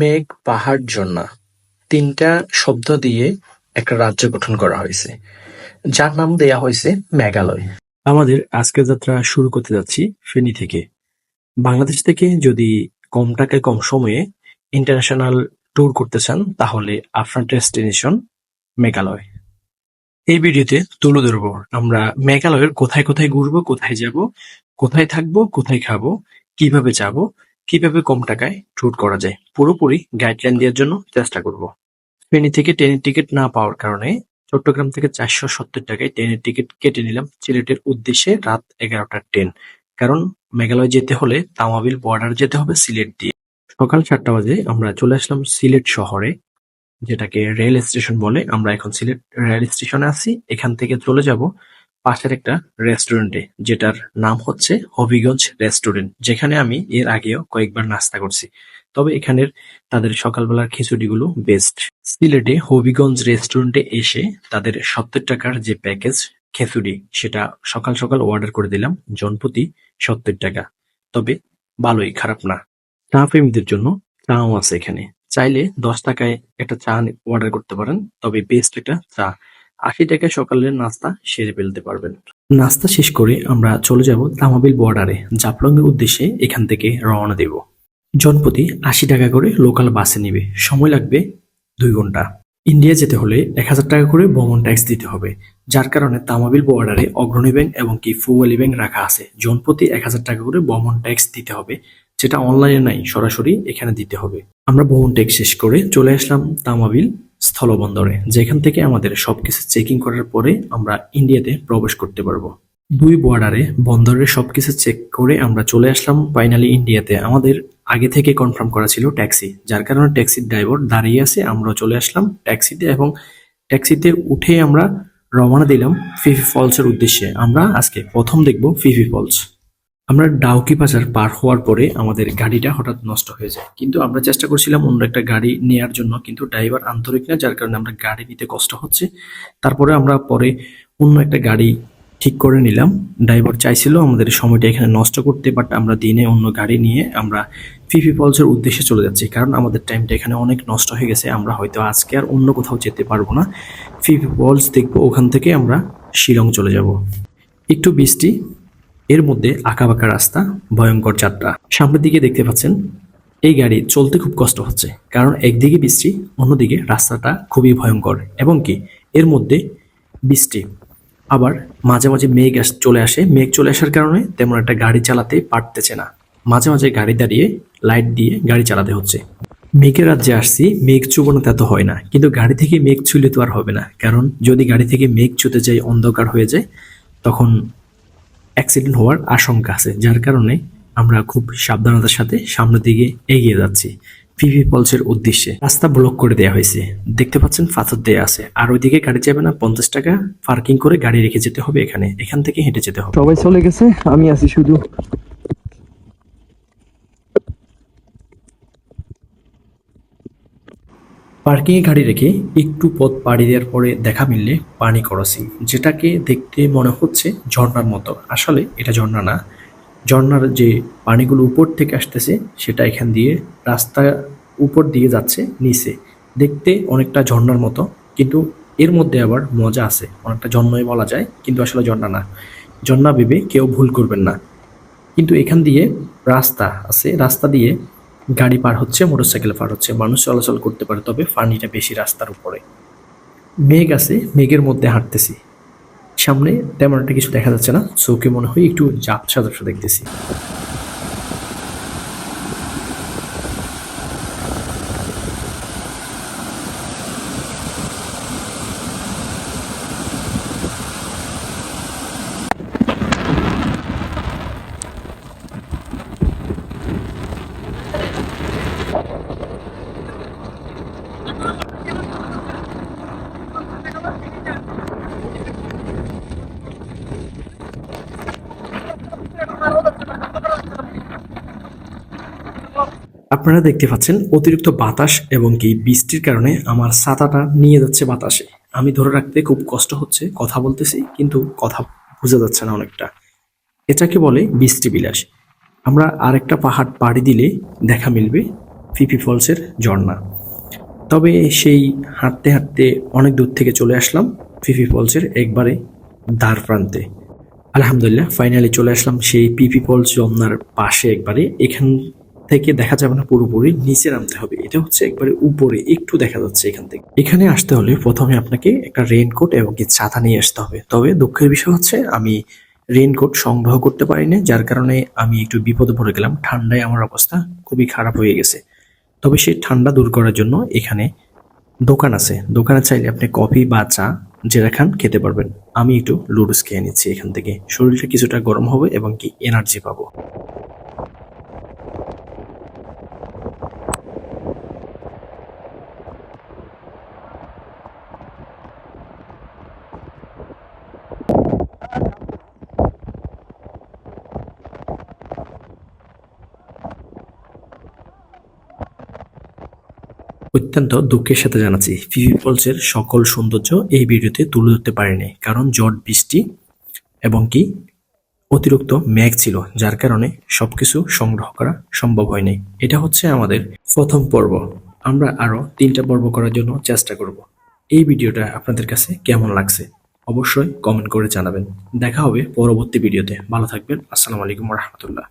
মেঘ, পাহাড়, ঝর্ণা তিনটা শব্দ দিয়ে একটা রাজ্য গঠন করা হয়েছে। যার নাম দেয়া হয়েছে মেঘালয়। আমাদের আজকের যাত্রা শুরু করতে যাচ্ছি ফেনী থেকে। বাংলাদেশ থেকে যদি কম টাকায় কম সময়ে ইন্টারন্যাশনাল ট্যুর করতে চান তাহলে আপনার ডেস্টিনেশন মেঘালয়। এই ভিডিওতে তুলে ধরবো আমরা মেঘালয়ের কোথায় কোথায় ঘুরবো কোথায় যাব কোথায় থাকব কোথায় খাব কীভাবে যাব কীভাবে কম টাকায় ট্যুর করা যায়, পুরোপুরি গাইডলাইন দেওয়ার জন্য চেষ্টা করব। ফেনী থেকে ট্রেনের টিকিট না পাওয়ার কারণে চট্টগ্রাম থেকে চারশো সত্তর টাকায় ট্রেনের টিকিট কেটে নিলাম সিলেটের উদ্দেশ্যে রাত এগারোটার ট্রেন। কারণ মেঘালয় যেতে হলে তামাবিল বর্ডার যেতে হবে সিলেট দিয়ে। সকাল সাতটা বাজে আমরা চলে আসলাম সিলেট শহরে, যেটাকে রেল স্টেশন বলে। আমরা এখন সিলেট রেল স্টেশনে আছি। এখান থেকে চলে যাব পাশের একটা রেস্টুরেন্টে, যেটার নাম হচ্ছে হবিগঞ্জ রেস্টুরেন্ট, যেখানে আমি এর আগেও কয়েকবার নাস্তা করছি। তবে এখানের তাদের সকালবেলার খিচুড়িগুলো বেস্ট সিলেটে হবিগঞ্জ রেস্টুরেন্টে এসে তাদের সত্তর টাকার যে প্যাকেজ খিচুড়ি, সেটা সকাল সকাল অর্ডার করে দিলাম, জনপ্রতি সত্তর টাকা। তবে ভালোই খারাপ না। চা প্রেমীদের জন্য চাও আছে এখানে। চাইলে দশ টাকায় একটা চা অর্ডার করতে পারেন, তবে বেস্ট একটা চা আশি টাকায় সকালের নাস্তা সেরে ফেলতে পারবেন। নাস্তা শেষ করে আমরা চলে যাব তামাবিল বর্ডারে জাফলং এর উদ্দেশ্যে এখান থেকে রওনা দেব। জনপ্রতি আশি টাকা করে লোকাল বাসে নেবে। সময় লাগবে দুই ঘণ্টা। ইন্ডিয়া যেতে হলে এক হাজার টাকা করে ভ্রমণ ট্যাক্স দিতে হবে। যার কারণে তামাবিল বর্ডারে অগ্রণী ব্যাংক এবং কি ফুয়ালি ব্যাংক রাখা আছে। জনপ্রতি এক হাজার টাকা করে ভ্রমণ ট্যাক্স দিতে হবে। যেটা অনলাইনে নাই, সরাসরি এখানে দিতে হবে। আমরা ভ্রমণ ট্যাক্স শেষ করে চলে আসলাম তামাবিল স্থলবন্দরে, যেখান থেকে আমাদের সবকিছু চেকিং করার পরে আমরা ইন্ডিয়াতে প্রবেশ করতে পারব। দুই বর্ডারে বন্দরের সবকিছু চেক করে আমরা চলে আসলাম ফাইনালি ইন্ডিয়াতে আমাদের আগে থেকে কনফার্ম করা ছিল ট্যাক্সি যার কারণে ট্যাক্সির ড্রাইভার দাঁড়িয়ে আছে আমরা চলে আসলাম ট্যাক্সিতে এবং ট্যাক্সিতে উঠে আমরা রওনা দিলাম ফিফি ফলসের উদ্দেশ্যে। আমরা আজকে প্রথম দেখব ফিফি ফলস আমরা ডাউকি বাজার পার হওয়ার পরে আমাদের গাড়িটা হঠাৎ নষ্ট হয়ে যায়। কিন্তু আমরা চেষ্টা করছিলাম অন্য একটা গাড়ি নেয়ার জন্য, কিন্তু ড্রাইভার আন্তরিক না, যার কারণে আমরা গাড়ি নিতে কষ্ট হচ্ছে। তারপরে আমরা পরে অন্য একটা গাড়ি ঠিক করে নিলাম। ড্রাইভার চাইছিল আমাদের সময়টা এখানে নষ্ট করতে, বাট আমরা দিনে অন্য গাড়ি নিয়ে আমরা ফিফি ফলসের উদ্দেশ্যে চলে যাচ্ছি, কারণ আমাদের টাইমটা এখানে অনেক নষ্ট হয়ে গেছে। আমরা হয়তো আজকে আর অন্য কোথাও যেতে পারব না। ফিফি ফলস দেখব, ওখান থেকে আমরা শিলং চলে যাব। একটু বৃষ্টি এর মধ্যে আঁকাবাঁকা রাস্তা, ভয়ঙ্কর যাত্রা। সামনের দিকে দেখতে পাচ্ছেন, এই গাড়ি চলতে খুব কষ্ট হচ্ছে, কারণ একদিকে বৃষ্টি, অন্যদিকে রাস্তাটা খুবই ভয়ঙ্কর, এবং কি এর মধ্যে বৃষ্টি। আবার মাঝে মাঝে মেঘ চলে আসে। মেঘ চলে আসার কারণে তেমন একটা গাড়ি চালাতে পারতেছে না। মাঝে মাঝে গাড়ি দাঁড়িয়ে লাইট দিয়ে গাড়ি চালাতে হচ্ছে। মেঘের রাজ্যে আসছি, মেঘ চুবানো তা তো হয় না, কিন্তু গাড়ি থেকে মেঘ ছুলে তো আর হবে না, কারণ যদি গাড়ি থেকে মেঘ ছুতে যায় অন্ধকার হয়ে যায়, তখন অ্যাক্সিডেন্ট হওয়ার আশঙ্কা আছে, যার কারণে আমরা খুব সাবধানতার সাথে সামনের দিকে এগিয়ে যাচ্ছি। পিভি পলসের উদ্দেশ্যে রাস্তা ব্লক করে দেওয়া হয়েছে। দেখতে পাচ্ছেন পাথর দেওয়া আছে। আর ওইদিকে গাড়ি যাবে না, পঞ্চাশ টাকা পার্কিং করে গাড়ি রেখে যেতে হবে এখানে। এখান থেকে হেঁটে যেতে হবে। সবাই চলে গেছে, আমি আছি শুধু। পার্কিং এ গাড়ি রেখে একটু পথ পাড়ি দেওয়ার পরে দেখা মিললে পানি ক্রসিং, যেটাকে দেখতে মনে হচ্ছে ঝর্ণার মতো। আসলে এটা ঝর্ণা না। ঝর্ণার যে পানিগুলো উপর থেকে আসতেছে, সেটা এখান দিয়ে রাস্তা উপর দিয়ে যাচ্ছে নিচে। দেখতে অনেকটা ঝর্ণার মতো, কিন্তু এর মধ্যে আবার মজা আছে। অনেকটা ঝর্ণাই বলা যায়, কিন্তু আসলে ঝর্ণা না। ঝর্ণা ভেবে কেউ ভুল করবেন না। কিন্তু এখান দিয়ে রাস্তা আছে, রাস্তা দিয়ে গাড়ি পার হচ্ছে, মোটরসাইকেল পার হচ্ছে, মানুষ চলাচল করতে পারে, তবে পানিটা বেশি রাস্তার উপরে। মেঘ আছে, মেঘের মধ্যে হাঁটতেছি। সামনে তেমন একটা কিছু দেখা যাচ্ছে না চোখে মনে হয়, একটু জাপ সাদা দেখতেছি। আপনারা দেখতে পাচ্ছেন অতিরিক্ত বাতাস এবং কি বৃষ্টির কারণে আমার ছাতাটা নিয়ে যাচ্ছে বাতাসে। আমি ধরে রাখতে খুব কষ্ট হচ্ছে কথা বলতেছি, কিন্তু কথা বোঝা যাচ্ছে না অনেকটা। এটাকে বলে বৃষ্টি বিলাস। আমরা আরেকটা পাহাড় পাড়ি দিলে দেখা মিলবে ফিফি ফলসের ঝর্ণা। তবে সেই হাঁটতে হাঁটতে অনেক দূর থেকে চলে আসলাম ফিফি ফলসের একবারে দ্বার প্রান্তে। আলহামদুলিল্লাহ ফাইনালি চলে আসলাম সেই পিপি ফলস ঝর্ণার পাশে একবারে। এখান থেকে দেখা যাবে না পুরোপুরি, নিচে নামতে হবে। এটা হচ্ছে একবারে উপরে, একটু দেখা যাচ্ছে এখান থেকে। এখানে আসতে হলে প্রথমে আপনাকে একটা রেইনকোট এবং কি ছাতা নিয়ে আসতে হবে। তবে দুঃখের বিষয় হচ্ছে, আমি রেইনকোট সংগ্রহ করতে পারিনি, যার কারণে আমি একটু বিপদে পড়ে গেলাম। ঠান্ডায় আমার অবস্থা খুবই খারাপ হয়ে গেছে। তবে সেই ঠান্ডা দূর করার জন্য এখানে দোকান আছে। দোকানে চাইলে আপনি কফি বা চা, যেটা খান, খেতে পারবেন। আমি একটু লুডুস খেয়ে নিচ্ছি এখান থেকে। শরীরটা কিছুটা গরম হবে এবং কি এনার্জি পাবো। অত্যন্ত দুঃখের সাথে জানাচ্ছি। ফিফি ফলসের সকল সৌন্দর্য এই ভিডিওতে তুলে ধরতে পারিনি, কারণ জট বৃষ্টি এবং কি অতিরিক্ত ম্যাগ ছিল, যার কারণে সবকিছু সংগ্রহ করা সম্ভব হয়নি। এটা হচ্ছে আমাদের প্রথম পর্ব। আমরা আরও তিনটা পর্ব করার জন্য চেষ্টা করব। এই ভিডিওটা আপনাদের কাছে কেমন লাগছে অবশ্যই কমেন্ট করে জানাবেন। দেখা হবে পরবর্তী ভিডিওতে। ভালো থাকবেন। আসসালামু আলাইকুম রহমতুল্লাহ।